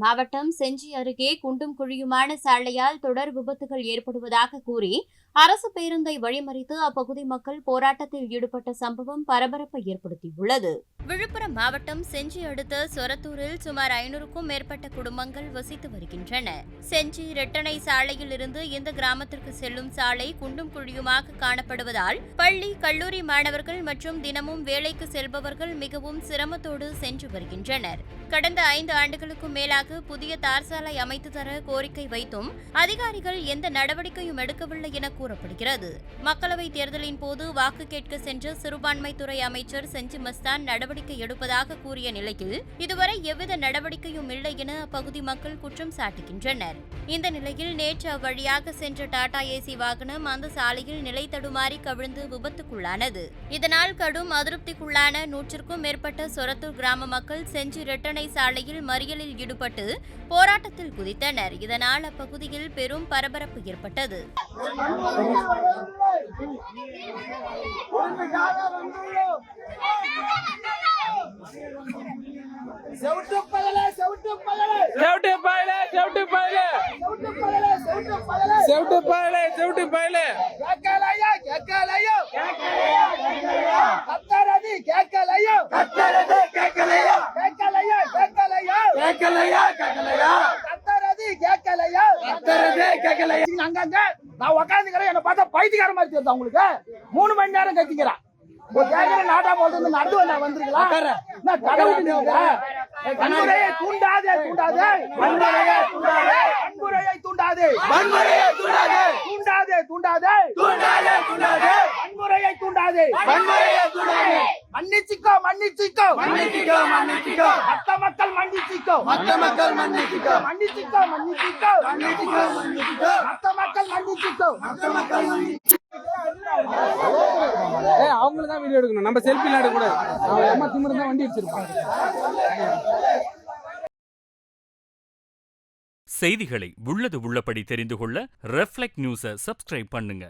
மாவட்டம் செஞ்சி அருகே குண்டும் குழியுமான சாலையால் தொடர் விபத்துகள் ஏற்படுவதாக கூறி அரசு பேருந்தை வழிமறித்து அப்பகுதி மக்கள் போராட்டத்தில் ஈடுபட்ட சம்பவம் பரபரப்பை ஏற்படுத்தியுள்ளது. விழுப்புரம் மாவட்டம் செஞ்சி அடுத்த சொரத்தூரில் சுமார் ஐநூறுக்கும் மேற்பட்ட குடும்பங்கள் வசித்து வருகின்றன. செஞ்சி ரெட்டனை சாலையில் இருந்து இந்த கிராமத்திற்கு செல்லும் சாலை குண்டும் குழியுமாக காணப்படுவதால் பள்ளி கல்லூரி மாணவர்கள் மற்றும் தினமும் வேலைக்கு செல்பவர்கள் மிகவும் சிரமத்தோடு சென்று வருகின்றனர். கடந்த ஐந்து ஆண்டுகளுக்கும் மேலாக புதிய தார் சாலை அமைத்து தர கோரிக்கை வைத்தும் அதிகாரிகள் எந்த நடவடிக்கையும் எடுக்கவில்லை என கூறப்படுகிறது. மக்களவைத் தேர்தலின் போது வாக்கு கேட்க சென்ற சிறுபான்மைத்துறை அமைச்சர் செஞ்சி மஸ்தான் நடவடிக்கை எடுப்பதாக கூறிய நிலையில் இதுவரை எவ்வித நடவடிக்கையும் இல்லை என அப்பகுதி மக்கள் குற்றம் சாட்டுகின்றனர். இந்த நிலையில் நேற்று அவ்வழியாக சென்ற டாடா ஏசி வாகனம் அந்த சாலையில் நிலை தடுமாறி கவிழ்ந்து விபத்துக்குள்ளானது. இதனால் கடும் அதிருப்திக்குள்ளான நூற்றுக்கும் மேற்பட்ட சொரத்தூர் கிராம மக்கள் செஞ்சி இரட்டணை சாலையில் மறியலில் ஈடுபட்டு போராட்டத்தில் குதித்தனர். இதனால் அப்பகுதியில் பெரும் பரபரப்பு ஏற்பட்டது. செவட்டு பயலே செவட்டு பயலே. செவிட்டு பாயல செவிட்டு பாயல செவிட்டு பகலே செவிட்டு பகலே செவிட்டு பாயல செவிட்டு பாயல கேட்கலையோ கேட்கலையோ கத்தரதி கேட்கலையோ கத்தரதி கேட்கலையோ கேட்கலையோ கேட்கலையோ கேட்கலையா? கேட்கலையா? அங்கங்க நான் உட்காந்துக்கிறேன் என்ன பார்த்தா பைத்தியக்கார மாதிரி தெரியுது உங்களுக்கு? மூணு மணி நேரம் கத்திக்கிறேன் நாட்டா போட்டு நடந்து வந்திருக்கலாம் நான் கடவுள் வன்முறையை தூண்டாதே தூண்டாதே. வன்முறையை தூண்டாதே. வன்முறையை தூண்டாதே. வன்முறையை தூண்டாதே. தூண்டாதே தூண்டாதே. தூண்டாதே தூண்டாதே. வன்முறையை தூண்டாதே. வன்முறையை தூண்டாதே. மன்னிச்சுக்கோ மன்னிச்சுக்கோ. மன்னிச்சுக்கோ மன்னிச்சுக்கோ. மத்த மக்கள் மன்னிச்சுக்கோ மத்த மக்கள் மன்னிச்சுக்கோ மன்னிச்சுக்கோ மன்னிச்சுக்கோ மன்னிச்சுக்கோ மன்னிச்சுக்கோ மத்த மக்கள் மன்னிச்சுக்கோ மத்த மக்கள் மன்னிச்சுக்கோ ஏ அவங்கள தான் வீடியோ எடுக்கணும். நம்ம செல்ஃபி எடுக்க கூடாது. அவன் அம்மா திமிரு தான் வண்டி வச்சிருப்பான் செய்திகளை உள்ளது உள்ளபடி தெரிந்து கொள்ள ரெஃப்ளெக்ட் நியூஸை சப்ஸ்கிரைப் பண்ணுங்க.